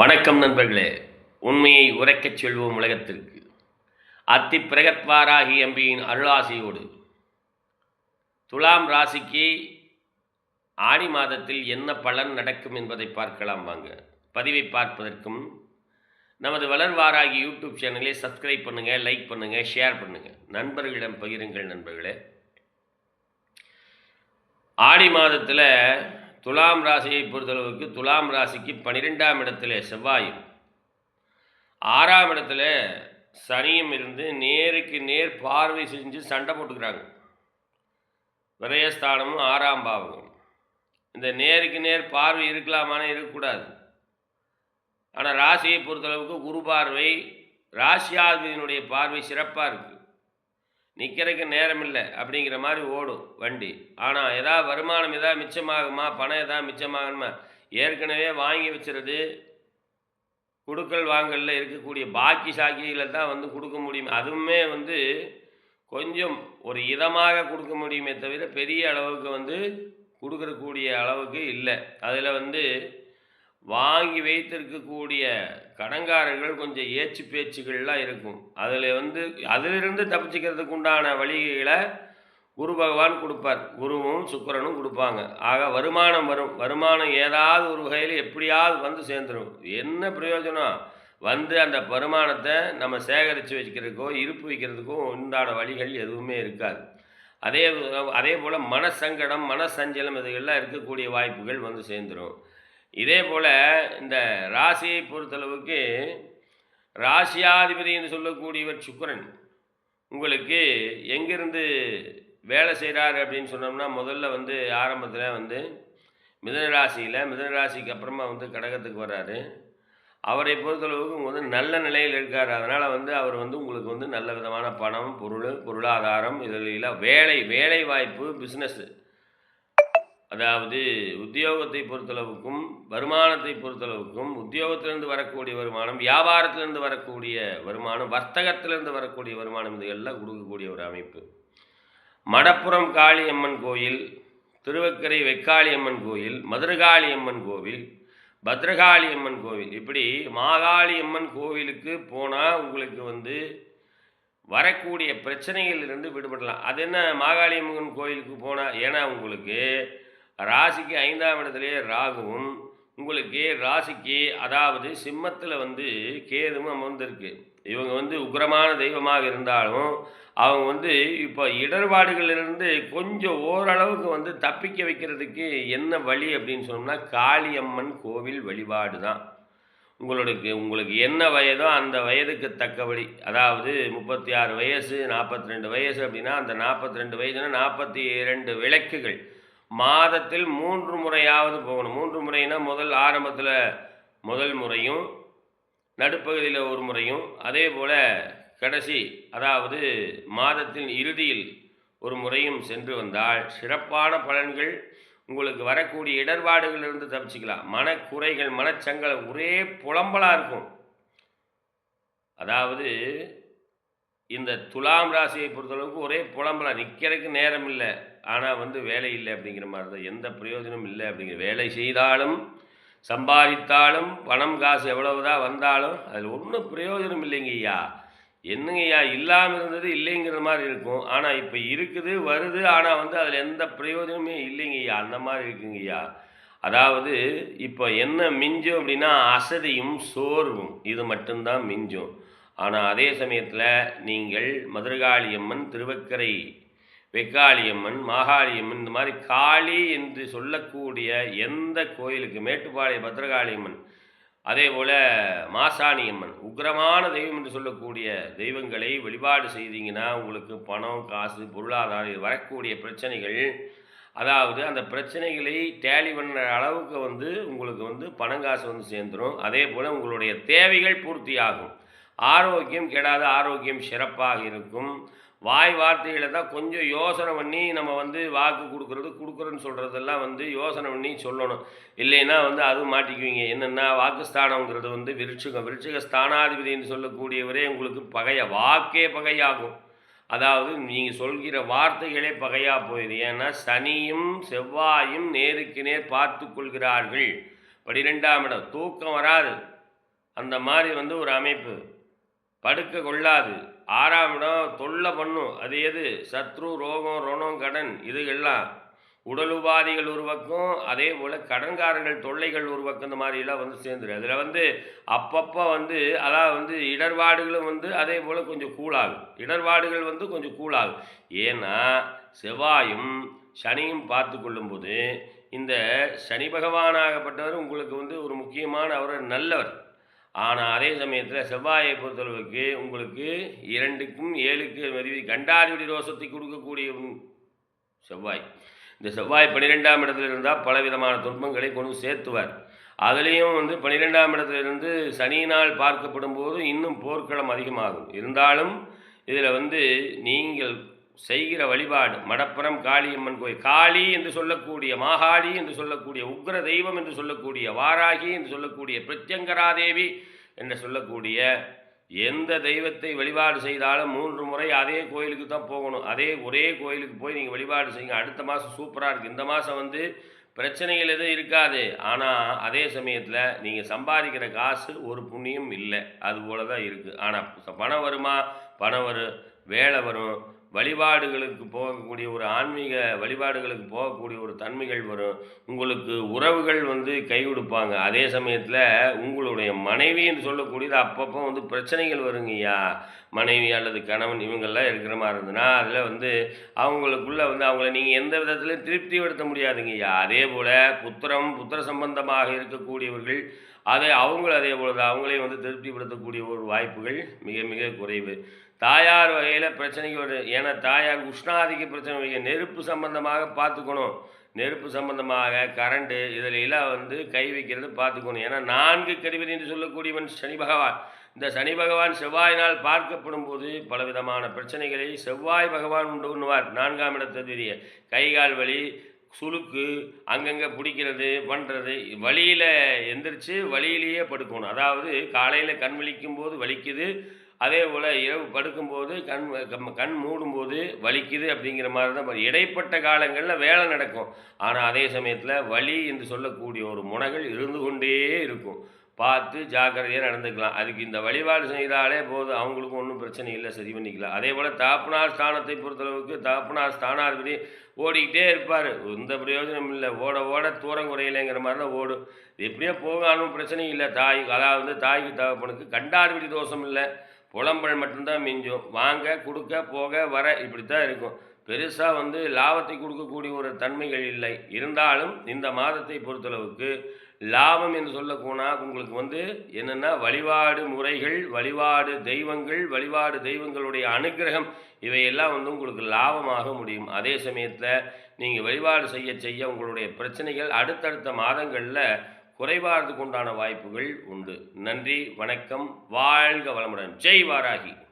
வணக்கம் நண்பர்களே உண்மையை உரைக்கச் செல்வோம் உலகத்திற்கு. அத்தி பிரகத்வாராகி எம்பியின் அருளாசியோடு. துலாம் ராசிக்கு ஆடி மாதத்தில் என்ன பலன் நடக்கும் என்பதை பார்க்கலாம் வாங்க. பதிவை பார்ப்பதற்கும் நமது வளர்வாராகி யூடியூப் சேனலை சப்ஸ்கிரைப் பண்ணுங்கள் லைக் பண்ணுங்கள் ஷேர் பண்ணுங்கள் நண்பர்களிடம் பகிருங்கள் நண்பர்களே. ஆடி மாதத்தில் துலாம் ராசியை பொறுத்தளவுக்கு துலாம் ராசிக்கு பன்னிரெண்டாம் இடத்துல செவ்வாயும் ஆறாம் இடத்துல சனியும் இருந்து நேருக்கு நேர் பார்வை செஞ்சு சண்டை போட்டுக்கிறாங்க. விரயஸ்தானமும் ஆறாம் பாவகம் இந்த நேருக்கு நேர் பார்வை இருக்கலாமான்னு இருக்கக்கூடாது. ஆனால் ராசியை பொறுத்தளவுக்கு குரு பார்வை ராசியாதிபதியினுடைய பார்வை சிறப்பாக இருக்குது நிற்கிறதுக்கு நேரம் இல்லை அப்படிங்கிற மாதிரி ஓடும் வண்டி. ஆனால் எதாவது வருமானம் எதாவது மிச்சமாகுமா? பணம் எதாவது மிச்சமாகணுமா ஏற்கனவே வாங்கி வச்சுறது கொடுக்கல் வாங்கலில் இருக்கக்கூடிய பாக்கி சாக்கிகளை தான் வந்து கொடுக்க முடியும். அதுவுமே வந்து கொஞ்சம் ஒரு இதமாக கொடுக்க முடியுமே தவிர பெரிய அளவுக்கு வந்து கொடுக்கறக்கூடிய அளவுக்கு இல்லை. அதில் வந்து வாங்கி வைத்திருக்கக்கூடிய கடங்காரர்கள் கொஞ்சம் ஏச்சு பேச்சுகள்லாம் இருக்கும். அதில் வந்து அதிலிருந்து தப்பிச்சுக்கிறதுக்கு உண்டான வழிகளை குரு பகவான் கொடுப்பார். குருவும் சுக்கரனும் கொடுப்பாங்க. ஆக வருமானம் வரும். வருமானம் ஏதாவது ஒரு வகையில் எப்படியாவது வந்து சேர்ந்துடும் என்ன பிரயோஜனம்? வந்து அந்த வருமானத்தை நம்ம சேகரித்து வச்சுக்கிறதுக்கோ இருப்பு வைக்கிறதுக்கோ உண்டான வழிகள் எதுவுமே இருக்காது. அதே அதே போல் மனசங்கடம் மனசஞ்சலம் இதுகள்லாம் இருக்கக்கூடிய வாய்ப்புகள் வந்து சேர்ந்துடும் இதே போல் இந்த ராசியை பொறுத்தளவுக்கு ராசியாதிபதி என்று சொல்லக்கூடியவர் சுக்கரன் உங்களுக்கு எங்கிருந்து வேலை செய்கிறாரு அப்படின்னு சொன்னோம்னா முதல்ல வந்து ஆரம்பத்தில் வந்து மிதன ராசியில் மிதன ராசிக்கு அப்புறமா வந்து கடகத்துக்கு வர்றாரு. அவரை பொறுத்தளவுக்கு வந்து நல்ல நிலையில் இருக்கார். அதனால் வந்து அவர் வந்து உங்களுக்கு வந்து நல்ல விதமான பணம் பொருள் பொருளாதாரம் இதில் வேலை வேலை வாய்ப்பு பிஸ்னஸ்ஸு அதாவது உத்தியோகத்தை பொறுத்தளவுக்கும் வருமானத்தை பொறுத்தளவுக்கும் உத்தியோகத்திலிருந்து வரக்கூடிய வருமானம் வியாபாரத்திலிருந்து வரக்கூடிய வருமானம் வர்த்தகத்திலிருந்து வரக்கூடிய வருமானம் இது எல்லாம் கொடுக்கக்கூடிய ஒரு அமைப்பு. மடப்புறம் காளியம்மன் கோயில் திருவக்கரை வெக்காளியம்மன் கோயில் மதுரகாளியம்மன் கோவில் பத்ரகாளியம்மன் கோவில். இப்படி மாகாளியம்மன் கோவிலுக்கு போனால் உங்களுக்கு வந்து வரக்கூடிய பிரச்சனைகளிலிருந்து விடுபடலாம். அது என்ன? மாகாளியம்மன் கோயிலுக்கு போனால் ஏன்னா உங்களுக்கு ராசிக்கு ஐந்தாம் இடத்துலேயே ராகுவும் உங்களுக்கு ராசிக்கு அதாவது சிம்மத்தில் வந்து கேதுவும் அமர்ந்திருக்கு. இவங்க வந்து உக்ரமான தெய்வமாக இருந்தாலும் அவங்க வந்து இப்போ இடர்பாடுகளிலிருந்து கொஞ்சம் ஓரளவுக்கு வந்து தப்பிக்க வைக்கிறதுக்கு என்ன வழி அப்படின்னு சொன்னோம்னா காளியம்மன் கோவில் வழிபாடு தான். உங்களுக்கு உங்களுக்கு என்ன வயதோ அந்த வயதுக்கு தக்கபடி அதாவது முப்பத்தி ஆறு வயசு நாற்பத்தி ரெண்டு வயசு அப்படின்னா அந்த நாற்பத்தி ரெண்டு வயசுனா நாற்பத்தி இரண்டு விளக்குகள். மாதத்தில் மூன்று முறையாவது போகணும். மூன்று முறைனா முதல் ஆரம்பத்தில் முதல் முறையும் நடுப்பகுதியில் ஒரு முறையும். அதே போல் கடைசி அதாவது மாதத்தின் இறுதியில் ஒரு முறையும் சென்று வந்தால் சிறப்பான பலன்கள் உங்களுக்கு வரக்கூடிய இடர்பாடுகளிலிருந்து தப்பிச்சுக்கலாம். மனக்குறைகள் மனச்சங்கல் ஒரே புலம்பலாக இருக்கும். அதாவது இந்த துலாம் ராசியை பொறுத்தளவுக்கு ஒரே புலம்பலாக நிற்கிறதுக்கு நேரம் இல்லை ஆனால் வந்து வேலை இல்லை அப்படிங்கிற மாதிரி தான். எந்த பிரயோஜனமும் இல்லை அப்படிங்கிற வேலை செய்தாலும் சம்பாதித்தாலும் பணம் காசு எவ்வளவுதான் வந்தாலும் அதில் ஒன்றும் பிரயோஜனம் இல்லைங்க ஐயா. என்னங்க ஐயா இல்லாமல் இருந்தது இல்லைங்கிற மாதிரி இருக்கும். ஆனால் இப்போ இருக்குது வருது ஆனால் வந்து அதில் எந்த பிரயோஜனமே இல்லைங்க ஐயா. அந்த மாதிரி இருக்குங்க ஐயா. அதாவது இப்போ என்ன மிஞ்சும் அப்படின்னா அசதியும் சோர்வும். இது மட்டும்தான் மிஞ்சும். ஆனால் அதே சமயத்தில் நீங்கள் மதுரகாளியம்மன் திருவக்கரை வெக்காளியம்மன் மாகாளியம்மன் இந்த மாதிரி காளி என்று சொல்லக்கூடிய எந்த கோயிலுக்கு மேட்டுப்பாளைய பத்திரகாளியம்மன் அதே போல் மாசாணியம்மன் உக்ரமான தெய்வம் என்று சொல்லக்கூடிய தெய்வங்களை வழிபாடு செய்தீங்கன்னா உங்களுக்கு பணம் காசு பொருளாதாரம் இது வரக்கூடிய பிரச்சனைகள் அதாவது அந்த பிரச்சனைகளை டேலி பண்ணுற அளவுக்கு வந்து உங்களுக்கு வந்து பணங்காசு வந்து சேர்ந்துடும் அதே போல் உங்களுடைய தேவைகள் பூர்த்தியாகும். ஆரோக்கியம் கெடாத ஆரோக்கியம் சிறப்பாக இருக்கும். வாய் வார்த்தைகளை தான் கொஞ்சம் யோசனை பண்ணி நம்ம வந்து வாக்கு கொடுக்குறது கொடுக்குறோன்னு சொல்கிறதெல்லாம் வந்து யோசனை பண்ணி சொல்லணும். இல்லைன்னா வந்து அதுவும் மாட்டிக்குவீங்க. என்னென்னா வாக்குஸ்தானங்கிறது வந்து விருட்சகம். விருட்சிக ஸ்தானாதிபதினு சொல்லக்கூடியவரே உங்களுக்கு பகைய வாக்கே பகையாகும். அதாவது நீங்கள் சொல்கிற வார்த்தைகளே பகையாக போயிடுது ஏன்னா சனியும் செவ்வாயும் நேருக்கு நேர் பார்த்து கொள்கிறார்கள். பனிரெண்டாம் இடம் தூக்கம் வராது. அந்த மாதிரி வந்து ஒரு அமைப்பு. படுக்க கொள்ளாது. ஆறாம் இடம் தொல்லை பண்ணும். அது எது? சத்ரு ரோகம் ரோணம் கடன் இது எல்லாம். உடல் உபாதிகள் ஒரு பக்கம் அதே போல் கடன்காரர்கள் தொல்லைகள் ஒரு பக்கம் இந்த மாதிரிலாம் வந்து சேர்ந்துடும் அதில் வந்து அப்பப்போ வந்து அதாவது வந்து இடர்பாடுகளும் வந்து அதே போல் கொஞ்சம் கூலாகும் இடர்பாடுகள் வந்து கொஞ்சம் கூலாகும் ஏன்னா செவ்வாயும் சனியும் பார்த்து கொள்ளும்போது இந்த சனி பகவானாகப்பட்டவர் உங்களுக்கு வந்து ஒரு முக்கியமான அவர் நல்லவர். ஆனால் அதே சமயத்தில் செவ்வாயை பொறுத்தளவுக்கு உங்களுக்கு இரண்டுக்கும் ஏழுக்கு மதிவி கண்டாதிபதி ரோசத்தை கொடுக்கக்கூடிய செவ்வாய். இந்த செவ்வாய் பன்னிரெண்டாம் இடத்துல இருந்தால் பலவிதமான துன்பங்களை கொண்டு சேர்த்துவார். அதுலேயும் வந்து பன்னிரெண்டாம் இடத்துலேருந்து சனியினால் பார்க்கப்படும் போது இன்னும் போர்க்களம் அதிகமாகும். இருந்தாலும் இதில் வந்து நீங்கள் செய்கிற வழிபாடு. மடப்புறம் காளியம்மன் கோயில். காளி என்று சொல்லக்கூடிய மாகாளி என்று சொல்லக்கூடிய உக்ர தெய்வம் என்று சொல்லக்கூடிய வாராகி என்று சொல்லக்கூடிய பிரத்யங்கராதேவி என்று சொல்லக்கூடிய எந்த தெய்வத்தை வழிபாடு செய்தாலும் மூன்று முறை அதே கோயிலுக்கு தான் போகணும். அதே ஒரே கோயிலுக்கு போய் நீங்கள் வழிபாடு செய்யுங்க. அடுத்த மாதம் சூப்பராக இருக்குது இந்த மாதம் வந்து பிரச்சனைகள் எதுவும் இருக்காது. ஆனால் அதே சமயத்தில் நீங்கள் சம்பாதிக்கிற காசு ஒரு புண்ணியம் இல்லை. அது போல தான் இருக்குது ஆனால் பணம் வருமா? பணம் வரும். வேலை வரும். வழிபாடுகளுக்கு போகக்கூடிய ஒரு ஆன்மீக வழிபாடுகளுக்கு போகக்கூடிய ஒரு தன்மைகள் வரும். உங்களுக்கு உறவுகள் வந்து கை கொடுப்பாங்க. அதே சமயத்தில் உங்களுடைய மனைவின்னு சொல்லக்கூடியது அப்பப்போ வந்து பிரச்சனைகள் வருங்கய்யா. மனைவி அல்லது கணவன் இவங்கெல்லாம் இருக்கிற மாதிரி இருந்ததுன்னா அதில் வந்து அவங்களுக்குள்ளே வந்து அவங்கள நீங்கள் எந்த விதத்துலையும் திருப்திப்படுத்த முடியாதுங்கய்யா. அதே போல் புத்திரம் புத்திர சம்பந்தமாக இருக்கக்கூடியவர்கள் அதை அவங்களும் அதே போல் தான் அவங்களையும் வந்து திருப்திப்படுத்தக்கூடிய ஒரு வாய்ப்புகள் மிக மிக குறைவு. தாயார் வகையில் பிரச்சனைக்கு வரும் ஏன்னா தாயார் உஷ்ணாதிக்க பிரச்சனை வைக்க நெருப்பு சம்பந்தமாக பார்த்துக்கணும். நெருப்பு சம்பந்தமாக கரண்ட்டு இதில் எல்லாம் வந்து கை வைக்கிறது பார்த்துக்கணும். ஏன்னா நான்கு கதிபதி என்று சொல்லக்கூடியவன் சனி பகவான். இந்த சனி பகவான் செவ்வாயினால் பார்க்கப்படும் போது பலவிதமான பிரச்சனைகளை செவ்வாய் பகவான் உண்டு உண்ணுவார். நான்காம் கை கைகால் வலி சுளுக்கு அங்கங்கே பிடிக்கிறது பண்ணுறது வழியில் எந்திரிச்சு வழியிலேயே படுக்கணும். அதாவது காலையில் கண் விழிக்கும் போது வலிக்குது அதே போல் இரவு படுக்கும்போது கண் கண் மூடும்போது வலிக்குது அப்படிங்கிற மாதிரி தான் இடைப்பட்ட காலங்களில் வேலை நடக்கும். ஆனால் அதே சமயத்தில் வலி என்று சொல்லக்கூடிய ஒரு முனைகள் இருந்து கொண்டே இருக்கும். பார்த்து ஜாக்கிரதையாக நடந்துக்கலாம். அதுக்கு இந்த வழிபாடு செய்தாலே போதும் அவங்களுக்கும் ஒன்றும் பிரச்சனை இல்லை சரி பண்ணிக்கலாம். அதே போல் தாப்பனார் ஸ்தானத்தை பொறுத்தளவுக்கு தாப்பனார் ஸ்தானாதிபதி ஓடிக்கிட்டே இருப்பார். எந்த பிரயோஜனம் இல்லை. ஓட ஓட தூரம் குறையலைங்கிற மாதிரி தான் ஓடும். எப்படியோ போகாலும் பிரச்சனை இல்லை. தாய் அதாவது தாய்க்கு தகப்பனுக்கு கண்டாதிபதி தோஷம் இல்லை. புலம்பல் மட்டும்தான் மிஞ்சும். வாங்க கொடுக்க போக வர இப்படி தான் இருக்கும். பெருசாக வந்து லாபத்தை கொடுக்கக்கூடிய ஒரு தன்மைகள் இல்லை. இருந்தாலும் இந்த மாதத்தை பொறுத்தளவுக்கு லாபம் என்று சொல்லக்கூனா உங்களுக்கு வந்து என்னென்னா வழிபாடு முறைகள் வழிபாடு தெய்வங்கள் வழிபாடு தெய்வங்களுடைய அனுக்கிரகம் இவையெல்லாம் வந்து உங்களுக்கு லாபமாக முடியும். அதே சமயத்தில் நீங்கள் வழிபாடு செய்ய செய்ய உங்களுடைய பிரச்சனைகள் அடுத்தடுத்த மாதங்களில் குறைபாடுறதுக்கு உண்டான வாய்ப்புகள் உண்டு. நன்றி வணக்கம் வாழ்க வளமுடன். ஜெய் வாராகி.